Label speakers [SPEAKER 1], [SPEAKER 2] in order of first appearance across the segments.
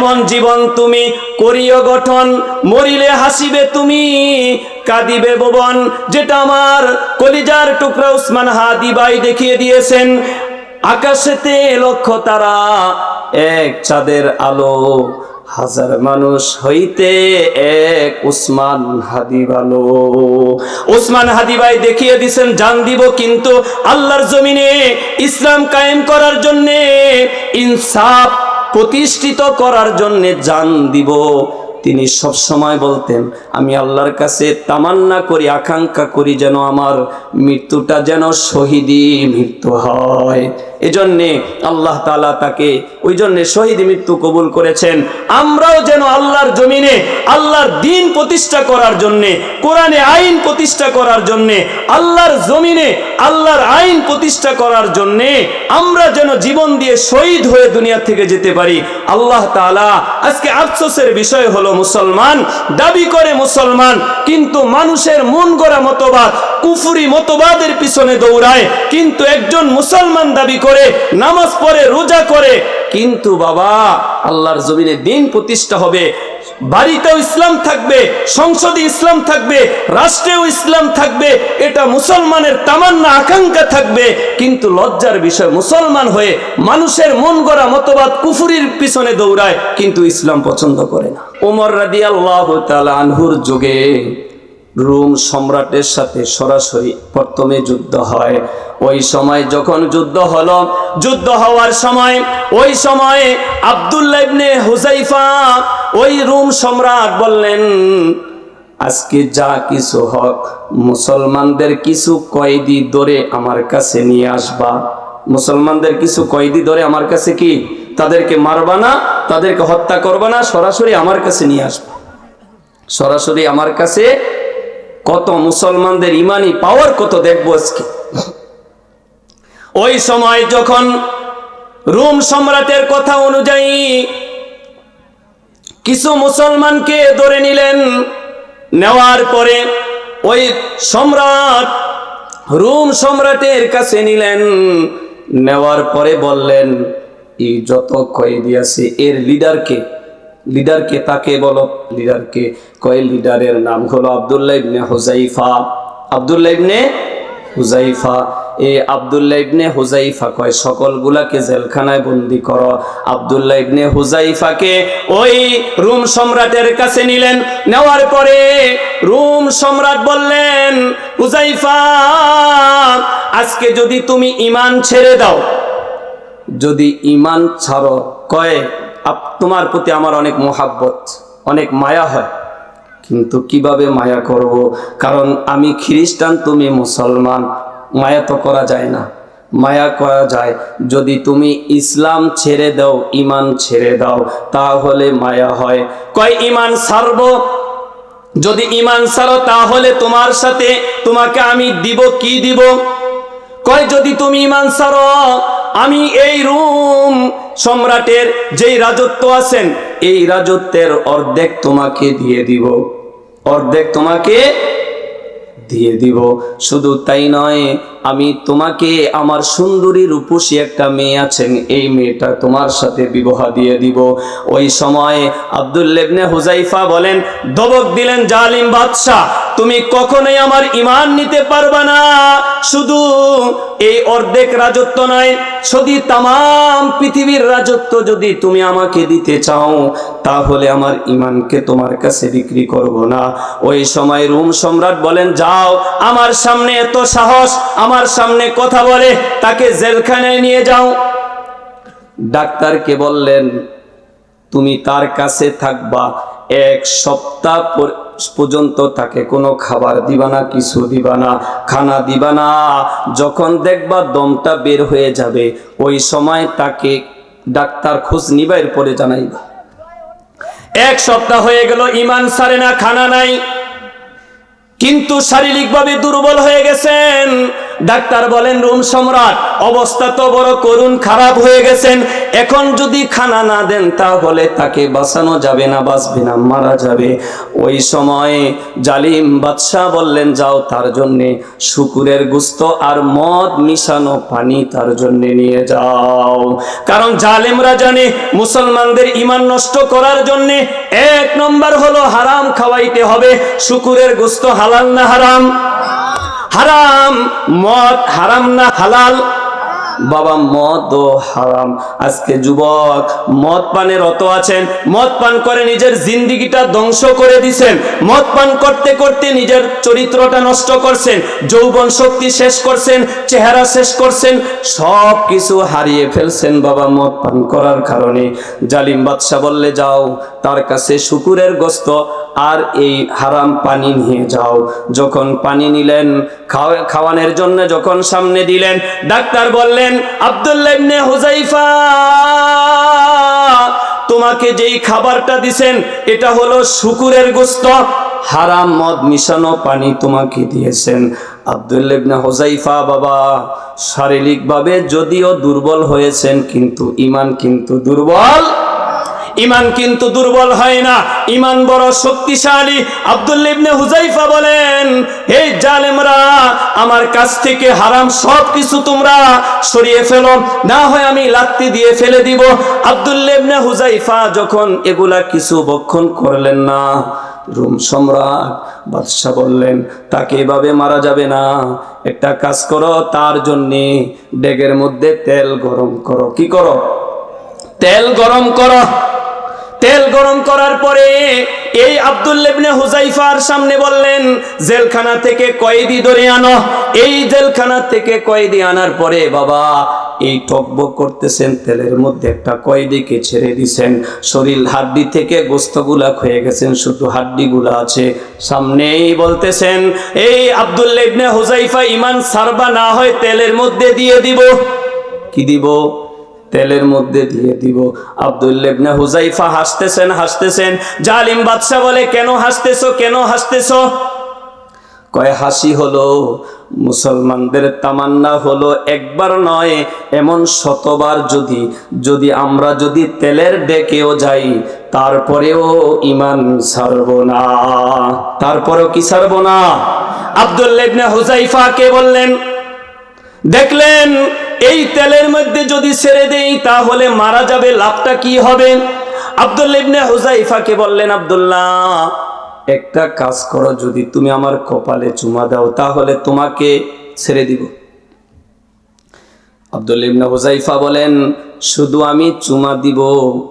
[SPEAKER 1] এমন জীবন তুমি করিও গঠন, মরিলে হাসিবে তুমি, কাঁদিবে ভুবন যেটা আমার কলিজার টুকরা উসমান হাদি ভাই দেখিয়ে দিয়েছেন, আকাশেতে লক্ষ্য তারা এক চাঁদের আলো। হাজার মানুষ হইতে এক উসমান হাদি ভালো। উসমান হাদি ভাই দেখিয়ে দিছেন জান দিব কিন্তু আল্লাহর জমিনে ইসলাম কায়েম করার জন্যে ইনসাফ প্রতিষ্ঠিত করার জন্য জান দিব। তিনি সব সময় বলতেন, আমি আল্লাহর কাছে তামান্না করি, আকাঙ্ক্ষা করি যেন আমার মৃত্যুটা যেন শহীদি মৃত্যু হয়। এজন্যে আল্লাহ তালা তাকে ওই জন্যে শহীদ মৃত্যু কবুল করেছেন। আমরাও যেন আল্লাহর জমিনে আল্লাহর দিন প্রতিষ্ঠা করার জন্যে, কোরআনে আইন প্রতিষ্ঠা করার জন্যে, আল্লাহর জমিনে আল্লাহর আইন প্রতিষ্ঠা করার জন্যে আমরা যেন জীবন দিয়ে শহীদ হয়ে দুনিয়া থেকে যেতে পারি। আল্লাহ তাআলা আজকে আফসোসের বিষয় হলো মুসলমান, দাবি করে মুসলমান, কিন্তু মানুষের মন গড়া মতবাদ কুফুরি মতবাদের পিছনে দৌড়ায়, কিন্তু একজন মুসলমান দাবি করে, নামাজ পড়ে, রোজা করে। কিন্তু বাবা, আল্লাহর জমিনে দিন প্রতিষ্ঠা হবে, বাড়িতেও ইসলাম থাকবে, সংসদে ইসলাম থাকবে, রাষ্ট্রেও ইসলাম থাকবে, এটা মুসলমানের তামান্না, আকাঙ্ক্ষা থাকবে। কিন্তু লজ্জার বিষয়, মুসলমান হয়ে মানুষের মন গড়া মতবাদ কুফুরির পিছনে দৌড়ায়, কিন্তু ইসলাম পছন্দ করে না। ওমর রাদি আল্লাহ আনহুর যুগে রোম সম্রাটের সাথে সরাসরি প্রথমে যুদ্ধ হয়। ওই সময় যখন যুদ্ধ হলো, যুদ্ধ হওয়ার সময়, ওই সময়ে আব্দুল্লাহ ইবনে হুজাইফা ওই রোম সম্রাট বললেন, আজকে যা কিছু হক, মুসলমানদের কিছু কয়েদি ধরে আমার কাছে নিয়ে আসবা। মুসলমানদের কিছু কয়েদি ধরে আমার কাছে কি? তাদেরকে মারবা না? তাদেরকে হত্যা করবা না? সরাসরি আমার কাছে নিয়ে আসবা। সরাসরি আমার কাছে কত মুসলমানদের ইমানি পাওয়ার কত দেখব আজকে? ওই সময় যখন রোম সম্রাটের কথা অনুযায়ী কিছু মুসলমানকে ধরে নিলেন, নেওয়ার পরে ওই সম্রাট রোম সম্রাটের কাছে নিলেন, নেওয়ার পরে বললেন যত কয়েদি আছে, এর লিডারকে লিডারকে তাকে বলো? লিডারকে কয় লিডারের নাম হলো আবদুল্লাহ ইবনে হুজাইফা আবদুল্লাহ ইবনে হুজাইফা এ আবদুল্লাহ ইবনে হুজাইফা কয়, সকলগুলাকে জেলখানায় বন্দি করো। আবদুল্লাহ ইবনে হুজাইফাকে ওই রোম সম্রাটের কাছে নিলেন। নেওয়ার পরে রোম সম্রাট বললেন হুজাইফা আজকে যদি তুমি ইমান ছেড়ে দাও, যদি ইমান ছাড়ো। কয় তোমার প্রতি আমার অনেক মোহাব্বত, অনেক মায়া হয়। কিন্তু কীভাবে মায়া করব? কারণ আমি খ্রিস্টান, তুমি মুসলমান। মায়া তো করা যায় না। মায়া করা যায় যদি তুমি ইসলাম ছেড়ে দাও ইমান ছেড়ে দাও, তাহলে মায়া হয়। কয় ইমান ছাড়বো যদি ইমান সারো, তাহলে তোমার সাথে তোমাকে আমি দিব, কি দিব? কয় যদি তুমি ইমান ছাড়ো আমি এই রুম সম্রাটের যেই রাজত্ব আছেন, এই রাজত্বের অর্ধেক তোমাকে দিয়ে দিব। অর্ধেক তোমাকে দিয়ে দিব। শুধু তাই নয় আমি তোমাকে আমার সুন্দরী রূপসী একটা মেয়ে আছেন এই মেয়েটা তোমার সাথে বিবাহ দিয়ে দিব। ওই সময় আবদুল্লেবনে হুজাইফা বলেন, দবক দিলেন জালিম বাদশাহ, তুমি কখনোই আমার ইমান নিতে পারবা না। শুধু এই অর্ধেক রাজত্ব নয়, যদি তাম পৃথিবীর রাজত্ব যদি তুমি আমাকে দিতে চাও, তাহলে আমার ইমানকে তোমার কাছে বিক্রি করব না। ওই সময় রোম সম্রাট বলেন, যাও, আমার সামনে এত সাহস আমার সামনে কথা বলে, তাকে জেলখানায় নিয়ে যাও। ডাক্তারকে বললেন, তুমি তার কাছে থাকবা, এক সপ্তাহ পর- পর্যন্ত তাকে কোনো খাবার দিবা না, কিছু দিবা না, খানা দিবা না। যখন দেখবা দমটা বের হয়ে যাবে, ওই সময় তাকে ডাক্তার খোঁজ নিবার পরে জানাইবা। এক সপ্তাহ হয়ে গেল, ইমান সারে না, খানা নাই। কিন্তু শারীরিকভাবে দুর্বল হয়ে গেছেন। ডাক্তার বলেন, রোম সম্রাট, অবস্থা তো বড় করুণ, খারাপ হয়ে গেছেন। এখন যদি খানা না দেন, তাহলে তাকে বাঁচানো যাবে না, বাঁচবে না, মারা যাবে। ওই সময় জালিম বাদশাহ বললেন, যাও তার জন্যে শুকুরের গুস্ত আর মদ মিশানো পানি তার জন্য নিয়ে যাও। কারণ জালেমরা জানে, মুসলমানদের ইমান নষ্ট করার জন্যে এক নম্বর হলো হারাম খাওয়াইতে হবে, শুকুরের গুস্ত হালাল না হারাম? হারাম, মদ হারাম না হালাল? বাবা, মদ ও হারাম। আজকে যুবক, মদ পানে রত আছেন, মদ পান করে নিজের জিন্দিগিটা ধ্বংস করে দিছেন, মদ পান করতে করতে নিজের চরিত্রটা নষ্ট করছেন, যৌবন শক্তি শেষ করছেন, চেহারা শেষ করছেন সব কিছু হারিয়ে ফেলছেন বাবা, মদ পান করার কারণে। জালিম বাদশাহ বললে, যাও, তার কাছে শুকুরের গোস্ত আর এই হারাম পানি নিয়ে যাও। যখন পানি নিলেন খাওয়ানোর জন্য যখন সামনে দিলেন, ডাক্তার বললেন, আব্দুল্লাহ ইবনে হুজাইফা তোমাকে যেই খাবারটা দিছেন, এটা হলো শুকুরের গোস্ত। হারাম মদ মিশানো পানি তোমাকে দিয়েছেন। আব্দুল্লাহ ইবনে হুজাইফা বাবা, শারীরিকভাবে যদিও দুর্বল হয়েছেন, কিন্তু ইমান কিন্তু দুর্বল ইমান কিন্তু দুর্বল হয় না। ইমান বড় শক্তিশালী। আব্দুল্লাহ ইবনে হুজাইফা বলেন, হে জালেমরা, আমার কাছ থেকে হারাম সব কিছু তোমরা সরিয়ে ফেলো। না হয় আমি লাত্তি দিয়ে ফেলে দিব। আব্দুল্লাহ ইবনে হুজাইফা যখন এগুলা কিছু বক্ষণ করলেন না, রুম সম্রাট বাদশাহ বললেন, তাকে এভাবে মারা যাবে না। একটা কাজ করো, তার জন্যে ডেগের মধ্যে তেল গরম করো। কি করো? তেল গরম করো। তেল গরম করার পরে এই আব্দুল্লেবনে হুজাইফার সামনে বললেন, জেলখানা থেকে কয়েদি ধরে আনো। এই জেলখানা থেকে কয়েদি আনার পরে বাবা, এই টকবক করতেছেন, তেলের মধ্যে একটা কয়েদিকে ছেড়ে দিছেন। শরীর হাড্ডি থেকে গোস্তগুলা ক্ষয়ে গেছেন, শুধু হাড্ডিগুলা আছে। সামনেই বলতেছেন, এই আব্দুল্লেবনে হুজাইফা ইমান সারবা না হয়, তেলের মধ্যে দিয়ে দিব। কি দিব? তেলের মধ্যে দিয়ে দিব। আব্দুল্লেবনে হুজাইফা হাসতেছেন হাসতেছেন। জালিম বাদশাহ বলে, কেন হাসতেছো? কেন হাসতেছো? কয়, হাসি হলো, মুসলমানদের তামান্না হলো একবার নয়, এমন শতবার যদি যদি আমরা যদি তেলের ডেকেও যাই, তারপরেও ইমান ছাড়ব না। তারপরেও কি ছাড়ব না? আব্দুল্লেবনে হুজাইফা কে বললেন? দেখলেন এই তেলের মধ্যে যদি ছেড়ে দেই, তাহলে মারা যাবে, লাভটা কি হবে? আব্দুল্লাহ ইবনে হুজাইফাকে বললেন, আব্দুল্লাহ, একটা কাজ করো, যদি তুমি আমার কপালে চুমা দাও, তাহলে তোমাকে ছেড়ে দিব। আব্দুল ইবনে হুজাইফা বলেন শুধু আমি চুমা দিব,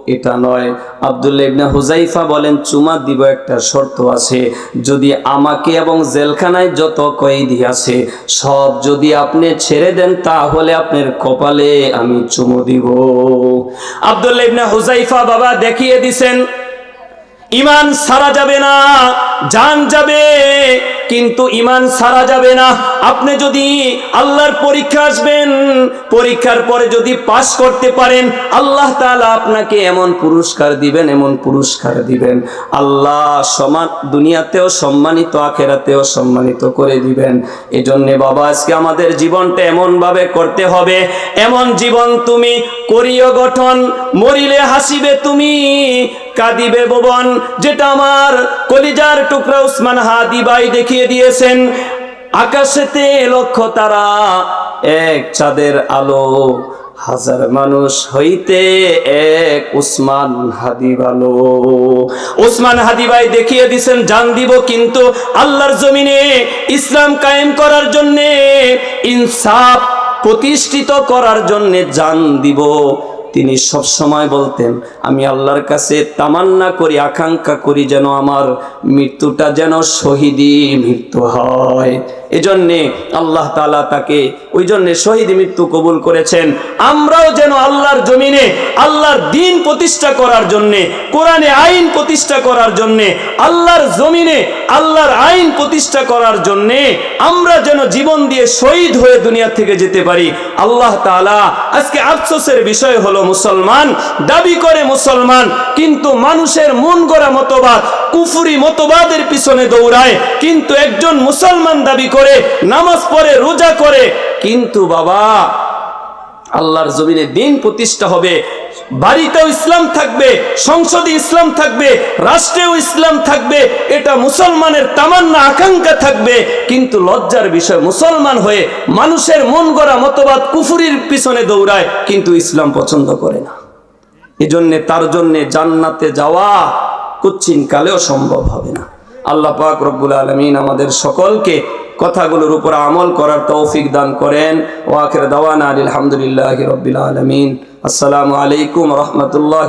[SPEAKER 1] এটা নয়। আব্দুল্লাহ ইবনে হুজাইফা বলেন, চুমা দিব একটা শর্ত আছে। যদি আমাকে এবং জেলখানায় যত কয়েদি আছে, সব যদি আপনি ছেড়ে দেন, তাহলে আপনার কপালে আমি চুমু দিব। আব্দুল্লাহ ইবনে হুজাইফা বাবা দেখিয়ে দিছেন, ইমান সারা যাবে না, জান যাবে। কিন্তু ইমান সারা যাবে না। আপনি যদি আল্লাহর পরীক্ষা আসবেন, পরীক্ষার পরে যদি পাশ করতে পারেন, আল্লাহ তালা আপনাকে এমন পুরস্কার দিবেন, এমন পুরস্কার দিবেন। আল্লাহ সমান দুনিয়াতেও সম্মানিত, আখেরাতেও সম্মানিত করে দিবেন। এজন্যে বাবা, আজকে আমাদের জীবনটা এমন ভাবে করতে হবে। এমন জীবন তুমি করিও গঠন, মরিলে হাসিবে তুমি। কাঁদিবে ভুবন, যেটা আমার কলিজার টুকরা উসমান হাদি ভাই দেখিয়ে দিয়েছেন। আকাশেতে লক্ষ তারা, এক চাঁদের আলো। হাজার মানুষ হইতে এক উসমান উসমান হাদি ভাই দেখিয়ে দিছেন জান দিব কিন্তু আল্লাহর জমিনে ইসলাম কায়েম করার জন্যে, ইনসাফ প্রতিষ্ঠিত করার জন্যে জান দিব। তিনি সব সময় বলতেন, আমি আল্লাহর কাছে তামান্না করি, আকাঙ্ক্ষা করি যেন আমার মৃত্যুটা যেন শহীদই মৃত্যু হয়। এজন্যে আল্লাহ তালা তাকে ওই জন্যে শহীদ মৃত্যু কবুল করেছেন। আমরাও যেন আল্লাহর জমিনে আল্লাহর দিন প্রতিষ্ঠা করার জন্যে, কোরআনে আইন প্রতিষ্ঠা করার জন্যে, আল্লাহর জমিনে আল্লাহর আইন প্রতিষ্ঠা করার জন্যে আমরা যেন জীবন দিয়ে শহীদ হয়ে দুনিয়া থেকে যেতে পারি। আল্লাহ তাআলা আজকে আফসোসের বিষয় হলো মুসলমান, দাবি করে মুসলমান, কিন্তু মানুষের মন গড়া মতবাদ, কুফুরি মতবাদের পিছনে দৌড়ায়, কিন্তু একজন মুসলমান দাবি করে করে নামাজ পড়ে, রোজা করে। কিন্তু বাবা, আল্লাহর জমিনে দিন প্রতিষ্ঠা হবে। বাড়িতেও ইসলাম থাকবে, সংসদে ইসলাম থাকবে, রাষ্ট্রেও ইসলাম থাকবে। এটা মুসলমানের তামান্না, আকাঙ্ক্ষা থাকবে। কিন্তু লজ্জার বিষয়, মুসলমান হয়ে মানুষের মন গড়া মতবাদ কুফুরির পিছনে দৌড়ায়, কিন্তু ইসলাম পছন্দ করে না। এজন্যে, তার জন্যে জান্নাতে যাওয়া কুচ্ছিন কালেও সম্ভব হবে না। আল্লাহ পাক রব্বুল আলমিন আমাদের সকলকে কথাগুলোর উপর আমল করার তৌফিক দান করেন। ও আখের দাওয়ান আলহামদুলিল্লাহ রবিল আলমিন। আসসালামু আলাইকুম রহমতুল্লাহ